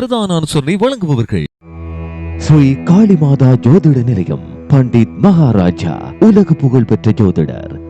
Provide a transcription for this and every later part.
பிரதான அனுசரணை வழங்குபவர்கள். ஸ்ரீ காளிமாதா ஜோதிட நிலையம் பண்டித் மகாராஜா உலக புகழ் பெற்ற ஜோதிடர்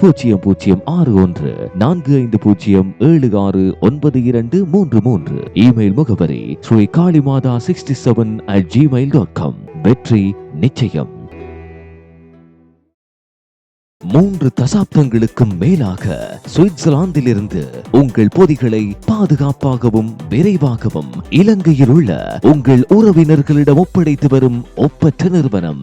பூஜ்ஜியம் பூஜ்ஜியம் ஆறு ஒன்று நான்கு ஐந்து பூஜ்ஜியம் ஏழு ஆறு ஒன்பது இரண்டு மூன்று மூன்று. இமெயில் முகவரி Sri Kalimata sixty seven at Gmail dot com வெற்றி நிச்சயம். மூன்று தசாப்தங்களுக்கும் மேலாக சுவிட்சர்லாந்திலிருந்து உங்கள் பொதிகளை பாதுகாப்பாகவும் விரைவாகவும் இலங்கையில் உள்ள உங்கள் உறவினர்களிடம் ஒப்படைத்து வரும் ஒப்பற்ற நிறுவனம்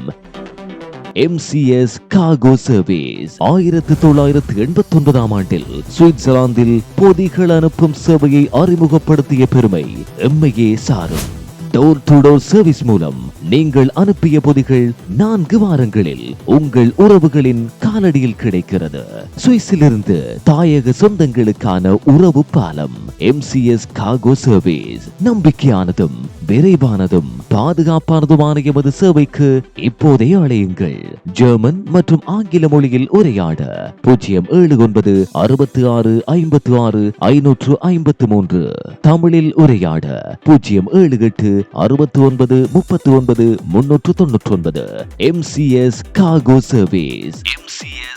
எம்சிஎஸ் கார்கோ சர்வீஸ் ஆயிரத்தி தொள்ளாயிரத்தி எண்பத்தி ஒன்பதாம் ஆண்டில் சுவிட்சர்லாந்தில் பொதிகள் அனுப்பும் சேவையை அறிமுகப்படுத்திய பெருமை எம்மையே சாரும் டோர் டு டோர் சர்வீஸ் மூலம் நீங்கள் அனுப்பிய பொதிகள் நான்கு வாரங்களில் உங்கள் உறவுகளின் காலடியில் கிடைக்கிறது சுவிஸிலிருந்து தாயக சொந்தங்களுக்கான உறவு பாலம் எம்சிஎஸ் கார்கோ சர்வீஸ் நம்பிக்கையானதும் விரைவானதும் பாதுகாப்பானதுமான எமது சேவைக்கு இப்போதே அழையுங்கள். ஜெர்மன் மற்றும் ஆங்கில மொழியில் உரையாட பூஜ்ஜியம் ஏழு ஒன்பது அறுபத்தி ஆறு ஐம்பத்தி ஆறு ஐநூற்று ஐம்பத்து மூன்று தமிழில் உரையாட பூஜ்ஜியம் ஏழு எட்டு அறுபத்தி ஒன்பது முப்பத்தி ஒன்பது முன்னூற்று தொன்னூற்றி ஒன்பது MCS cargo service MCS C S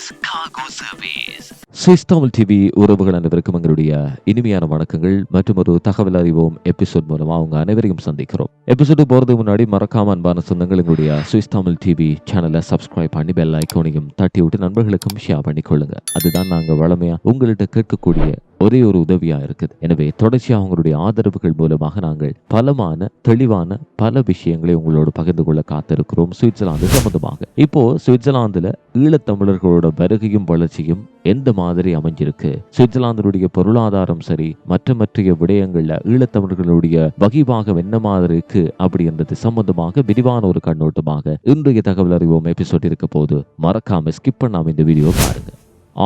Swiss Tamil TV உறவுகள் அனைவருக்கும் எங்களுடைய இனிமையான வணக்கங்கள். மற்றும் ஒரு தகவல் அறிவோம் எபிசோட் மூலமா அவங்க அனைவரையும் சந்திக்கிறோம். எபிசோடு போறதுக்கு முன்னாடி மறக்காம அன்பான சொந்தங்கள் எங்களுடைய சுவிஸ் தமிழ் டிவி சேனலை சப்ஸ்கிரைப் பண்ணி பெல் ஐக்கோனையும் தட்டி விட்டு நண்பர்களுக்கும் ஷேர் பண்ணிக்கொள்ளுங்க. அதுதான் நாங்க வளமையா உங்கள்கிட்ட கேட்கக்கூடிய ஒரே ஒரு உதவியா இருக்குது. எனவே தொடர்ச்சியாக அவங்களுடைய ஆதரவுகள் மூலமாக நாங்கள் பலமான தெளிவான பல விஷயங்களை உங்களோடு பகிர்ந்து கொள்ள காத்திருக்கிறோம் சுவிட்சர்லாந்து சம்பந்தமாக. இப்போ சுவிட்சர்லாந்துல ஈழத்தமிழர்களோட வருகையும் வளர்ச்சியும் எந்த மாதிரி அமைஞ்சிருக்கு? சுவிட்சர்லாந்தினுடைய பொருளாதாரம் சரி மற்ற மற்ற விடயங்கள்ல ஈழத்தமிழர்களுடைய வகிபாகம் என்ன மாதிரி இருக்கு அப்படின்றது சம்பந்தமாக விரிவான ஒரு கண்ணோட்டமாக இன்றைய தகவல் அறிவோம் எபிசோட் இருக்க போது மறக்காம ஸ்கிப் பண்ணாம இந்த வீடியோ பாருங்க.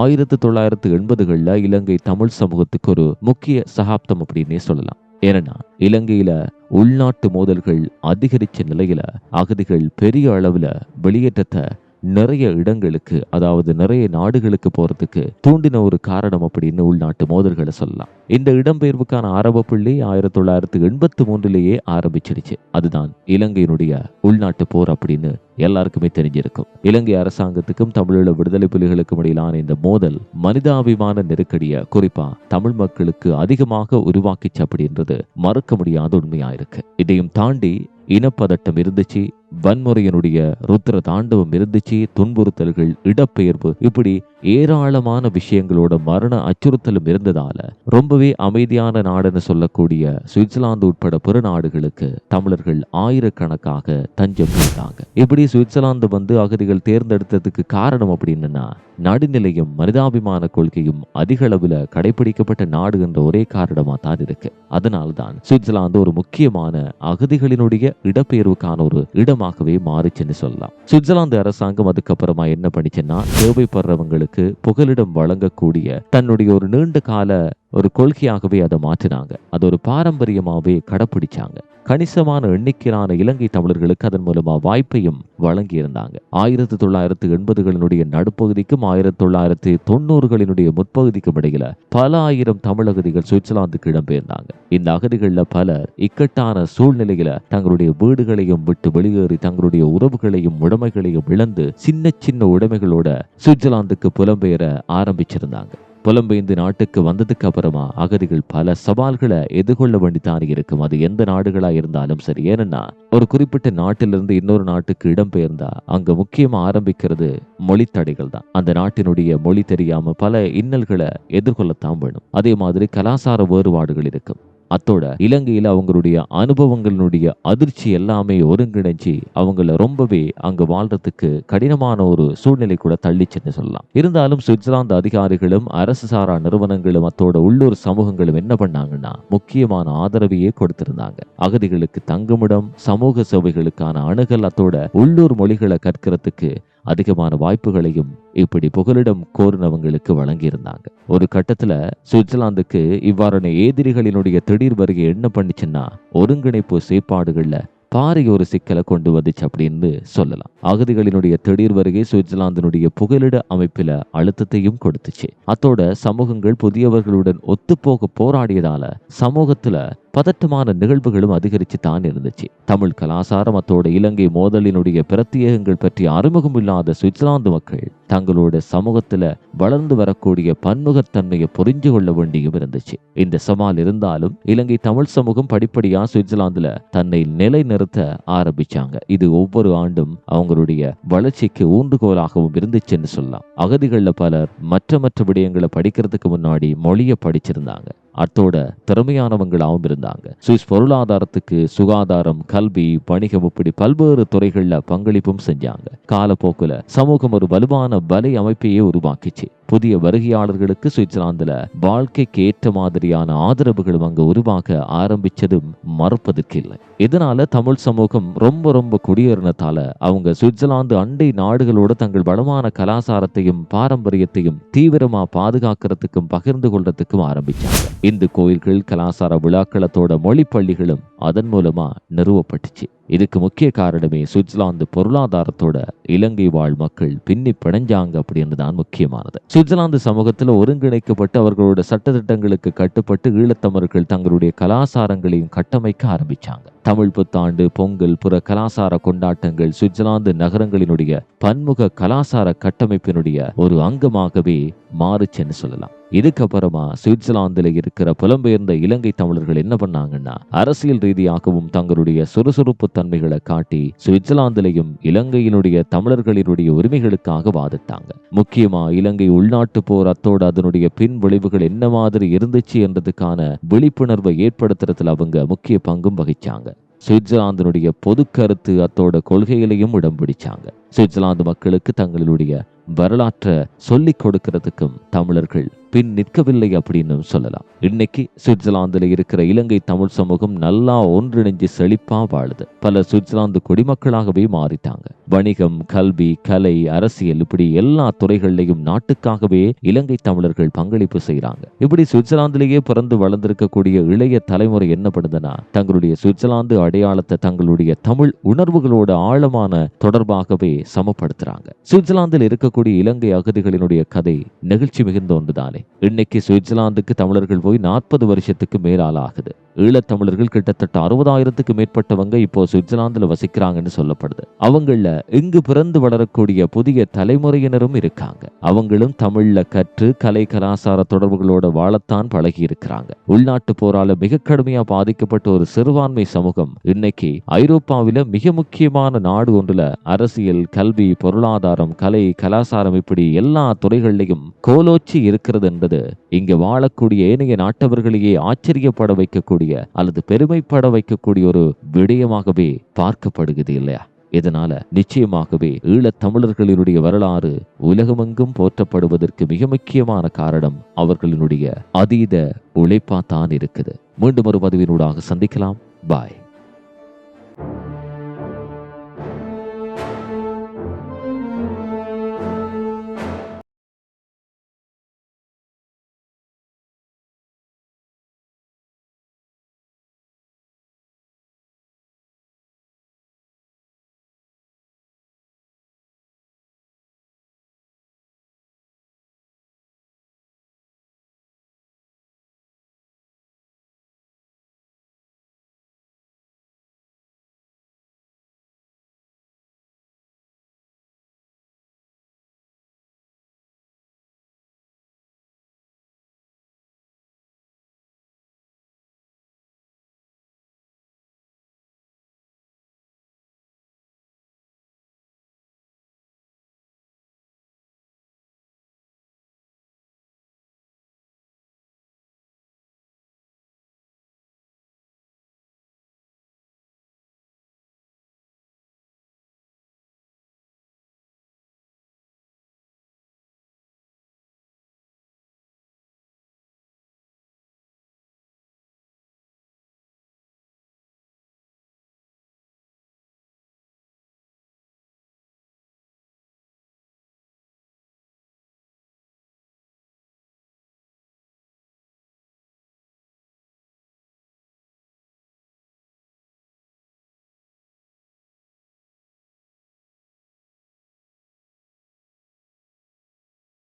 ஆயிரத்தி தொள்ளாயிரத்து எண்பதுகள்ல இலங்கை தமிழ் சமூகத்துக்கு ஒரு முக்கிய சகாப்தம் அப்படின்னே சொல்லலாம். ஏன்னா இலங்கையில உள்நாட்டு மோதல்கள் அதிகரிச்ச நிலையில அகதிகள் பெரிய அளவுல வெளியேற்றத்தை நிறைய இடங்களுக்கு அதாவது நிறைய நாடுகளுக்கு போறதுக்கு தூண்டின ஒரு காரணம் அப்படின்னு உள்நாட்டு மோதல்களை சொல்லலாம். இந்த இடம்பெயர்வுக்கான ஆரம்ப புள்ளி ஆயிரத்தி தொள்ளாயிரத்தி எண்பத்தி மூன்றுலேயே ஆரம்பிச்சிருச்சு அதுதான் இலங்கையினுடைய உள்நாட்டு போர் அப்படின்னு எல்லாருக்குமே தெரிஞ்சிருக்கும். இலங்கை அரசாங்கத்துக்கும் தமிழீழ விடுதலை புலிகளுக்கும் இடையிலான இந்த மோதல் மனிதாபிமான நெருக்கடிய குறிப்பா தமிழ் மக்களுக்கு அதிகமாக உருவாக்கிச்சு அப்படின்றது மறுக்க முடியாத உண்மையா இருக்கு. இதையும் தாண்டி இனப்பதட்டம் இருந்துச்சு வன்முறையினுடைய ருத்ர தாண்டவம் இருந்துச்சு துன்புறுத்தல்கள் இடப்பெயர்வு இப்படி ஏராளமான விஷயங்களோட மரண அச்சுறுத்தலும் இருந்ததால ரொம்பவே அமைதியான நாடுன்னு சொல்லக்கூடிய சுவிட்சர்லாந்து உட்பட பிற நாடுகளுக்கு தமிழர்கள் ஆயிரக்கணக்காக தஞ்சம் இருந்தாங்க இப்படி சுவிட்சர்லாந்து வந்து அகதிகள் தேர்ந்தெடுத்ததுக்கு காரணம் அப்படின்னா நடுநிலையும் மனிதாபிமான கொள்கையும் அதிக அளவுல கடைபிடிக்கப்பட்ட நாடு என்ற ஒரே காரணமா தான் இருக்கு. அதனால்தான் சுவிட்சர்லாந்து ஒரு முக்கியமான அகதிகளினுடைய இடப்பெயர்வுக்கான ஒரு இடம் இடமாகவே மாறுச்சுன்னு சொல்லலாம். சுவிட்சர்லாந்து அரசாங்கம் அதுக்கப்புறமா என்ன பண்ணிச்சுன்னா தேவைப்படுறவங்களுக்கு புகலிடம் வழங்கக்கூடிய தன்னுடைய ஒரு நீண்ட கால ஒரு கொள்கையாகவே அதை மாற்றினாங்க. அது ஒரு பாரம்பரியமாகவே கடைப்பிடிச்சாங்க. கணிசமான எண்ணிக்கையிலான இலங்கை தமிழர்களுக்கு அதன் மூலமா வாய்ப்பையும் வழங்கி இருந்தாங்க ஆயிரத்தி தொள்ளாயிரத்தி எண்பதுகளினுடைய நடுப்பகுதிக்கும் ஆயிரத்தி தொள்ளாயிரத்தி தொண்ணூறுகளினுடைய முற்பகுதிக்கும் இடையில பல ஆயிரம் தமிழகதிகள் சுவிட்சர்லாந்துக்கு இடம்பெயர்ந்தாங்க. இந்த அகதிகள்ல பலர் இக்கட்டான சூழ்நிலையில தங்களுடைய வீடுகளையும் விட்டு வெளியேறி தங்களுடைய உறவுகளையும் உடைமைகளையும் இழந்து சின்ன சின்ன உடைமைகளோட சுவிட்சர்லாந்துக்கு புலம்பெயர ஆரம்பிச்சிருந்தாங்க. புலம்பெயர்ந்து நாட்டுக்கு வந்ததுக்கு அப்புறமா அகதிகள் பல சவால்களை எதிர்கொள்ள வேண்டித்தான் இருக்கும். அது எந்த நாடுகளா இருந்தாலும் சரி. ஏன்னா ஒரு குறிப்பிட்ட நாட்டிலிருந்து இன்னொரு நாட்டுக்கு இடம்பெயர்ந்தா அங்க முக்கியமா ஆரம்பிக்கிறது மொழி தடைகள் தான். அந்த நாட்டினுடைய மொழி தெரியாம பல இன்னல்களை எதிர்கொள்ளத்தான் வேணும். அதே மாதிரி கலாசார வேறுபாடுகள் இருக்கும். அத்தோட இலங்கையில் அவங்களுடைய அனுபவங்களினுடைய அதிர்ச்சி எல்லாமே ஒருங்கிணைஞ்சு அவங்கள ரொம்பவே அங்கு வாழ்றதுக்கு கடினமான ஒரு சூழ்நிலை கூட தள்ளிச்சுன்னு சொல்லலாம். இருந்தாலும் சுவிட்சர்லாந்து அதிகாரிகளும் அரசு சாரா நிறுவனங்களும் அத்தோட உள்ளூர் சமூகங்களும் என்ன பண்ணாங்கன்னா முக்கியமான ஆதரவையே கொடுத்திருந்தாங்க. அகதிகளுக்கு தங்குமிடம் சமூக சேவைகளுக்கான அணுகல் அத்தோட உள்ளூர் மொழிகளை கற்கிறதுக்கு அதிகமான வாய்ப்புகளையும் இப்படி புகலிடம் கோரினவங்களுக்கு வழங்கியிருந்தாங்க. ஒரு கட்டத்துல சுவிட்சர்லாந்துக்கு இவ்வாறான எதிரிகளினுடைய திடீர் வருகை என்ன பண்ணுச்சுன்னா ஒருங்கிணைப்பு செயற்பாடுகள்ல பாரிய ஒரு சிக்கலை கொண்டு வந்துச்சு அப்படின்னு சொல்லலாம். அகதிகளினுடைய திடீர் வருகை சுவிட்சர்லாந்தினுடைய புகலிட அமைப்பில அழுத்தத்தையும் கொடுத்துச்சு. அத்தோட சமூகங்கள் புதியவர்களுடன் ஒத்துப்போக போராடியதால சமூகத்துல பதட்டமான நிகழ்வுகளும் அதிகரித்து தான் இருந்துச்சு. தமிழ் கலாசாரம் அத்தோட இலங்கை மோதலினுடைய பிரத்யேகங்கள் பற்றி அறிமுகம் இல்லாத சுவிட்சர்லாந்து மக்கள் தங்களோட சமூகத்துல வளர்ந்து வரக்கூடிய பன்முகத்தன்மையை புரிஞ்சு கொள்ள வேண்டியும் இருந்துச்சு. இந்த சவால் இருந்தாலும் இலங்கை தமிழ் சமூகம் படிப்படியா சுவிட்சர்லாந்துல தன்னை நிலைநிறுத்த ஆரம்பிச்சாங்க. இது ஒவ்வொரு ஆண்டும் அவங்களுடைய வளர்ச்சிக்கு ஊன்றுகோலாகவும் இருந்துச்சுன்னு சொல்லலாம். அகதிகள்ல பலர் மற்ற மற்ற விடயங்களை படிக்கிறதுக்கு முன்னாடி மொழியை படிச்சிருந்தாங்க. அத்தோட திறமையானவங்களாகவும் இருந்தாங்க சுவிஸ் பொருளாதாரத்துக்கு சுகாதாரம் கல்வி வணிகம் இப்படி பல்வேறு துறைகள்ல பங்களிப்பும் செஞ்சாங்க. காலப்போக்குல சமூகம் ஒரு வலுவான வலை அமைப்பையே உருவாக்கிச்சு. புதிய வருகையாளர்களுக்கு சுவிட்சர்லாந்துல வாழ்க்கைக்கு ஏற்ற மாதிரியான ஆதரவுகளும் அங்கு உருவாக ஆரம்பிச்சதும் மறுப்பதற்கில்லை. இதனால தமிழ் சமூகம் ரொம்ப ரொம்ப குடியேறினத்தால அவங்க சுவிட்சர்லாந்து அண்டை நாடுகளோட தங்கள் வளமான கலாச்சாரத்தையும் பாரம்பரியத்தையும் தீவிரமா பாதுகாக்கிறதுக்கும் பகிர்ந்து கொள்றதுக்கும் ஆரம்பிச்சாங்க. இந்து கோயில்கள் கலாச்சார விழாக்களத்தோட மொழி பள்ளிகளும் அதன் மூலமா நிறுவப்பட்டுச்சு. இதுக்கு முக்கிய காரணமே சுவிட்சர்லாந்து பொருளாதாரத்தோட இலங்கை வாழ் மக்கள் பின்னி பிணைஞ்சாங்க அப்படின்னு தான் முக்கியமானது. சுவிட்சர்லாந்து சமூகத்துல ஒருங்கிணைக்கப்பட்டு அவர்களோட சட்டத்திட்டங்களுக்கு கட்டுப்பட்டு ஈழத்தமிழர்கள் தங்களுடைய கலாசாரங்களையும் கட்டமைக்க ஆரம்பிச்சாங்க. தமிழ் புத்தாண்டு பொங்கல் புற கலாசார கொண்டாட்டங்கள் சுவிட்சர்லாந்து நகரங்களினுடைய பன்முக கலாசார கட்டமைப்பினுடைய ஒரு அங்கமாகவே மாறுச்சுன்னு சொல்லலாம். இதுக்கப்புறமா சுவிட்சர்லாந்துல இருக்கிற புலம்பெயர்ந்த இலங்கை தமிழர்கள் என்ன பண்ணாங்கன்னா அரசியல் ரீதியாகவும் தங்களுடைய சுறுசுறுப்பு தன்மைகளை காட்டி சுவிட்சர்லாந்திலையும் இலங்கையினுடைய தமிழர்களினுடைய உரிமைகளுக்காக வாதிட்டாங்க. முக்கியமா இலங்கை உள்நாட்டு போர் அத்தோடு அதனுடைய பின் விளைவுகள் என்ன மாதிரி இருந்துச்சு என்றதுக்கான விழிப்புணர்வை ஏற்படுத்துறதுல அவங்க முக்கிய பங்கும் வகிச்சாங்க. சுவிட்சர்லாந்தினுடைய பொது கருத்து அத்தோட கொள்கைகளையும் இடம் பிடிச்சாங்க. சுவிட்சர்லாந்து மக்களுக்கு தங்களுடைய வரலாற்றை சொல்லிக் கொடுக்கிறதுக்கும் தமிழர்கள் பின் நிற்கவில்லை அப்படின்னு சொல்லலாம். இன்னைக்கு சுவிட்சர்லாந்துல இருக்கிற இலங்கை தமிழ் சமூகம் நல்லா ஒன்றிணைஞ்சு செழிப்பா வாழுது. பல சுவிட்சர்லாந்து குடிமக்களாகவே மாறிட்டாங்க. வணிகம் கல்வி கலை அரசியல் இப்படி எல்லா துறைகள்லையும் நாட்டுக்காகவே இலங்கை தமிழர்கள் பங்களிப்பு செய்யறாங்க இப்படி சுவிட்சர்லாந்திலேயே பிறந்து வளர்ந்திருக்கக்கூடிய இளைய தலைமுறை என்ன பண்ணுதுன்னா தங்களுடைய சுவிட்சர்லாந்து அடையாளத்தை தங்களுடைய தமிழ் உணர்வுகளோட ஆழமான தொடர்பாகவே சமப்படுத்துறாங்க. சுவிட்சர்லாந்தில் இருக்கக்கூடிய இலங்கை அகதிகளினுடைய கதை நெகிழ்ச்சி மிகுந்த ஒன்றுதானே? இன்னைக்கு சுவிட்சர்லாந்துக்கு தமிழர்கள் போய் நாற்பது வருஷத்துக்கு மேலால் ஆகுது ஈழத்தமிழர்கள் கிட்டத்தட்ட அறுபதாயிரத்துக்கு மேற்பட்டவங்க இப்போ சுவிட்சர்லாந்தில் வசிக்கிறாங்கன்னு சொல்லப்படுது. அவங்கள இங்கு பிறந்து வளரக்கூடிய புதிய தலைமுறையினரும் இருக்காங்க. அவங்களும் தமிழ்ல கற்று கலை கலாசார தொடர்புகளோட வாழத்தான் பழகி இருக்கிறாங்க உள்நாட்டு போரால மிக கடுமையா பாதிக்கப்பட்ட ஒரு சிறுபான்மை சமூகம் இன்னைக்கு ஐரோப்பாவில மிக முக்கியமான நாடு ஒன்றுல அரசியல் கல்வி பொருளாதாரம் கலை கலாசாரம் இப்படி எல்லா துறைகள்லையும் கோலோச்சி இருக்கிறது என்பது இங்கு வாழக்கூடிய ஏனைய நாட்டவர்களையே ஆச்சரியப்பட வைக்கக்கூடிய அல்லது பெருமைப்பட வைக்கக்கூடிய ஒரு விடயமாகவே பார்க்கப்படுகிறது இல்லையா? இதனால நிச்சயமாகவே ஈழத் தமிழர்களினுடைய வரலாறு உலகமெங்கும் போற்றப்படுவதற்கு மிக முக்கியமான காரணம் அவர்களினுடைய அதீத உழைப்பாத்தான் இருக்குது. மீண்டும் ஒரு பதிவினூடாக சந்திக்கலாம். பாய்.